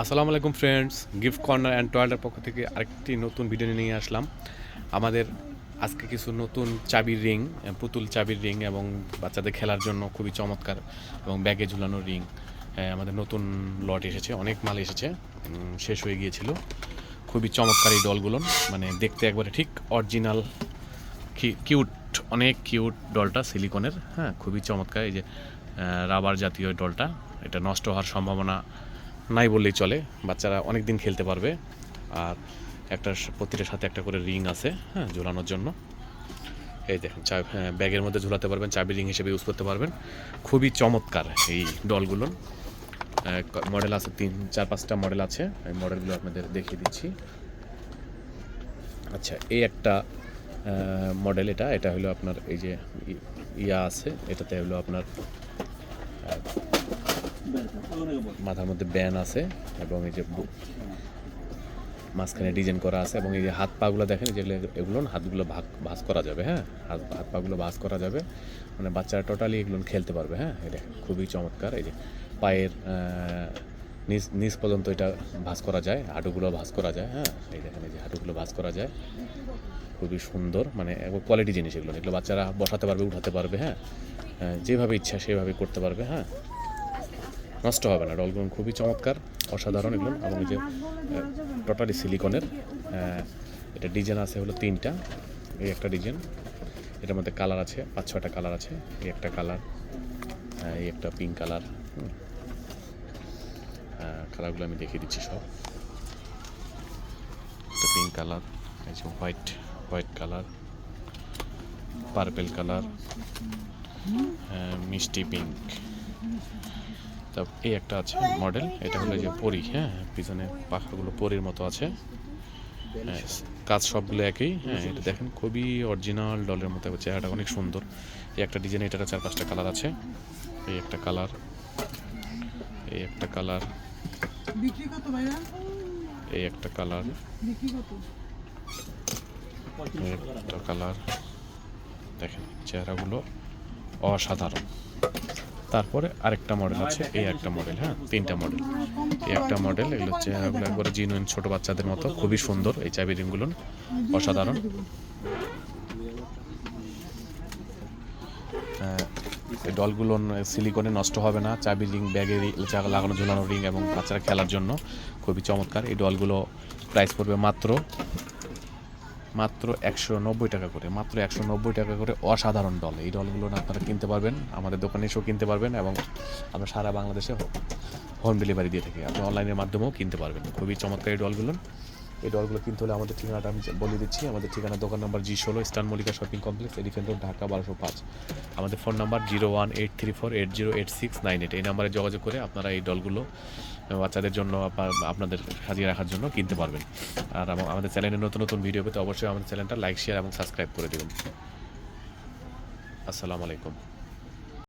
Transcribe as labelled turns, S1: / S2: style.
S1: আসসালামু আলাইকুম friends gift corner and টয়লেটের পক্ষ থেকে আরেকটি নতুন ভিডিও নিয়ে আসলাম। আমাদের আজকে কিছু নতুন চাবির রিং পুতুল চাবির রিং এবং বাচ্চাদের খেলার জন্য খুবই চমৎকার এবং ব্যাগে ঝুলানো রিং আমাদের নতুন লট এসেছে, অনেক মাল এসেছে শেষ হয়ে গিয়েছিল। খুবই চমৎকার এই ডলগুলো মানে দেখতে একবারে ঠিক অরিজিনাল কিউট অনেক কিউট ডলটা সিলিকনের হ্যাঁ খুবই চমৎকার এই যে রাবার জাতীয় ডলটা এটা নষ্ট হওয়ার সম্ভাবনা নাই বললেই চলে। বাচ্চারা অনেক দিন খেলতে পারবে। আর একটা প্রতিটার সাথে একটা করে রিং আছে হ্যাঁ ঝোলানোর জন্য। এই দেখেন চা হ্যাঁ, ব্যাগের মধ্যে ঝোলাতে পারবেন চাবি রিং হিসেবে ইউজ করতে পারবেন। খুবই চমৎকার এই ডলগুলো। মডেল আছে তিন চার পাঁচটা মডেল আছে। এই মডেলগুলো আপনাদের দেখিয়ে দিচ্ছি। আচ্ছা এই একটা মডেল এটা। এটা হলো আপনার এই যে ইয়া আছে এটাতে হলো আপনার মাথার মধ্যে ব্যান আছে এবং এই যে মাঝখানে ডিজাইন করা আছে এবং এই যে হাত পাগুলো দেখেন যেগুলো এগুলো হাতগুলো ভাগ ভাঁজ করা যাবে হ্যাঁ? হাত হাত পাগুলো ভাঁজ করা যাবে। মানে বাচ্চারা টোটালি এগুলো খেলতে পারবে হ্যাঁ? এই দেখেন, খুবই চমৎকার। এই যে পায়ের নিচ নিচ পর্যন্ত এটা ভাঁজ করা যায়, হাঁটুগুলো ভাঁজ করা যায় হ্যাঁ? এই দেখেন, এই যে হাঁটুগুলো ভাঁজ করা যায়। খুবই সুন্দর মানে কোয়ালিটি জিনিস এগুলো এগুলো বাচ্চারা বসাতে পারবে, উঠাতে পারবে হ্যাঁ? যেভাবে ইচ্ছা সেভাবে করতে পারবে হ্যাঁ? নষ্ট হবে না। ডলগুলো খুবই চমৎকার, অসাধারণ এগুলো। এবং যে টোটালি সিলিকনের এটা ডিজাইন আছে হলো তিনটা। এই একটা ডিজাইন, এটার মধ্যে কালার আছে, পাঁচ ছটা কালার আছে। এই একটা কালার এই একটা পিঙ্ক কালার কালারগুলো আমি দেখিয়ে দিচ্ছি সব। একটা পিঙ্ক কালার এই যে white white colour purple colour মিষ্টি পিঙ্ক তা এই একটা আছে মডেল এটা হলো যে পরি হ্যাঁ পিছনে পাখাগুলো পরির মতো আছে। হ্যাঁ, কাজ সবগুলো একই হ্যাঁ এটা দেখেন খুবই অরিজিনাল ডলের মতো চেহারাটা অনেক সুন্দর। এই একটা ডিজাইন এটার চার পাঁচটা কালার আছে। এই একটা কালার এই একটা কালার এই একটা কালার একটা কালার দেখেন চেহারাগুলো অসাধারণ। তারপরে আরেকটা মডেল আছে, এই একটা মডেল হ্যাঁ তিনটা মডেল এই একটা মডেল এগুলো চেহারাগুলো একবারে জিনুইন ছোট বাচ্চাদের মতো, খুবই সুন্দর, এই চাবি রিংগুলো অসাধারণ। ডলগুলো সিলিকনে নষ্ট হবে না, চাবি রিং, ব্যাগে লাগানো ঝোলানো রিং এবং বাচ্চারা খেলার জন্য, খুবই চমৎকার। এই ডলগুলো প্রাইস পড়বে মাত্র মাত্র একশো নব্বই টাকা করে, মাত্র একশো নব্বই টাকা করে অসাধারণ ডল এই ডলগুলো আপনারা কিনতে পারবেন, আমাদের দোকানে এসেও কিনতে পারবেন এবং আমরা সারা বাংলাদেশে হোম ডেলিভারি দিয়ে থাকি। আপনি অনলাইনের মাধ্যমেও কিনতে পারবেন। খুবই চমৎকার এই ডলগুলো এই ডলগুলো কিনতে হলে আমাদের ঠিকানাটা আমি বলে দিচ্ছি। আমাদের ঠিকানা দোকান নাম্বার জি ষোলো স্টান Mallika shopping complex elephant road Dhaka বারোশো পাঁচ। আমাদের phone number zero one eight three four eight zero eight six nine eight. এই নাম্বারে যোগাযোগ করে আপনারা এই ডলগুলো বাচ্চাদের জন্য আপনা- আপনাদের সাজিয়ে রাখার জন্য কিনতে পারবেন। আর আমাদের চ্যানেলে নতুন নতুন ভিডিও পেতে অবশ্যই আমাদের চ্যানেলটা লাইক, শেয়ার এবং সাবস্ক্রাইব করে দেবেন। আসসালামু আলাইকুম।